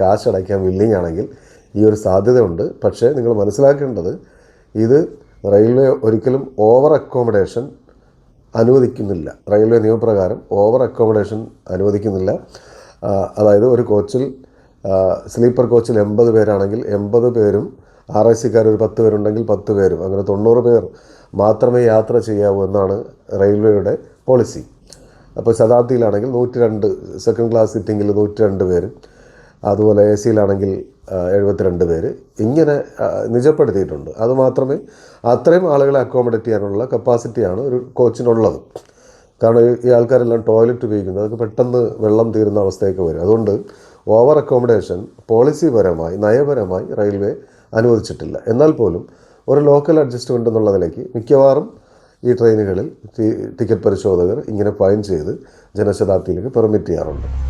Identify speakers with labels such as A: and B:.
A: കാശ് അടയ്ക്കാൻ വില്ലിങ് ആണെങ്കിൽ ഈ ഒരു സാധ്യതയുണ്ട്. പക്ഷേ നിങ്ങൾ മനസ്സിലാക്കേണ്ടത് ഇത് റെയിൽവേ ഒരിക്കലും ഓവർ അക്കോമഡേഷൻ അനുവദിക്കുന്നില്ല. റെയിൽവേ നിയമപ്രകാരം ഓവർ അക്കോമഡേഷൻ അനുവദിക്കുന്നില്ല. അതായത് ഒരു കോച്ചിൽ സ്ലീപ്പർ കോച്ചിൽ എൺപത് പേരാണെങ്കിൽ എൺപത് പേരും ആർ ഐ സിക്കാർ ഒരു പത്ത് പേരുണ്ടെങ്കിൽ പത്ത് പേരും അങ്ങനെ തൊണ്ണൂറ് പേർ മാത്രമേ യാത്ര ചെയ്യാവൂ എന്നാണ് റെയിൽവേയുടെ പോളിസി. അപ്പോൾ ശതാബ്ദിയിലാണെങ്കിൽ നൂറ്റി രണ്ട് സെക്കൻഡ് ക്ലാസ് സിറ്റിങ്ങിൽ നൂറ്റി രണ്ട് പേര് അതുപോലെ എ സിയിലാണെങ്കിൽ എഴുപത്തിരണ്ട് പേര് ഇങ്ങനെ നിജപ്പെടുത്തിയിട്ടുണ്ട്. അതുമാത്രമേ അത്രയും ആളുകളെ അക്കോമഡേറ്റ് ചെയ്യാനുള്ള കപ്പാസിറ്റിയാണ് ഒരു കോച്ചിനുള്ളത് കാരണം ഈ- ആൾക്കാരെല്ലാം ടോയ്ലറ്റ് ഉപയോഗിക്കുന്നത് അതൊക്കെ പെട്ടെന്ന് വെള്ളം തീരുന്ന അവസ്ഥയൊക്കെ വരും. അതുകൊണ്ട് ഓവർ അക്കോമഡേഷൻ പോളിസിപരമായി നയപരമായി റെയിൽവേ അനുവദിച്ചിട്ടില്ല. എന്നാൽ പോലും ഒരു ലോക്കൽ അഡ്ജസ്റ്റ്മെന്റ് എന്നുള്ള നിലയ്ക്ക് മിക്കവാറും ഈ ട്രെയിനുകളിൽ ടിക്കറ്റ് പരിശോധകർ ഇങ്ങനെ ഫൈൻ ചെയ്ത് ജനശതാബ്ദിയിലേക്ക് പെർമിറ്റ് ചെയ്യാറുണ്ട്.